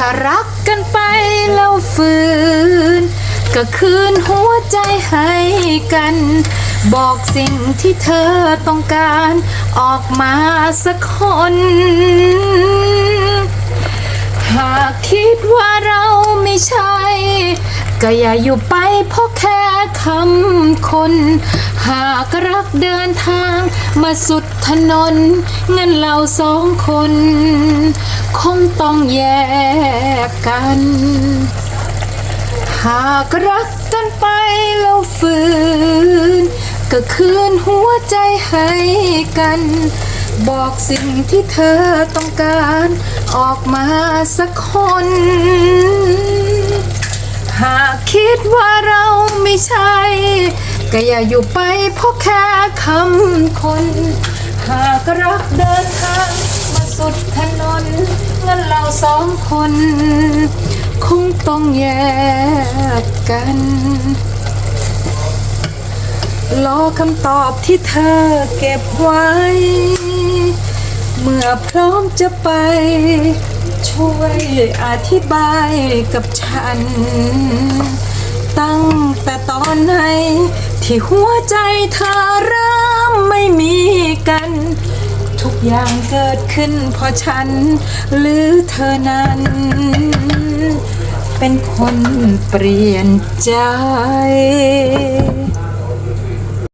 ถ้ารักกันไปแล้วฝืน ก็คืนหัวใจให้กัน บอกสิ่งที่เธอต้องการออกมาสักคน หากคิดว่าเราไม่ใช่ ก็อย่าอยู่ไปเพราะแค่คำคน หากรักเดินทางมาสุดถนนงั้นเราสองคน ต้องแยกกัน หากรักกันไปแล้วฝืน ก็คืนหัวใจให้กัน บอกสิ่งที่เธอต้องการ ออกมาสักคน หากคิดว่าเราไม่ใช่ ก็อย่าอยู่ไปเพราะแค่คำคน หากรักเดินทาง สองคน คงต้องแยกกัน รอคำตอบที่เธอเก็บไว้ เมื่อพร้อมจะไป ช่วยอธิบายกับฉัน ตั้งแต่ตอนไหน ที่หัวใจเธอเริ่มไม่มีกัน ทุกอย่างเกิดขึ้นเพราะฉัน หรือเธอนั้น เป็นคนเปลี่ยนใจ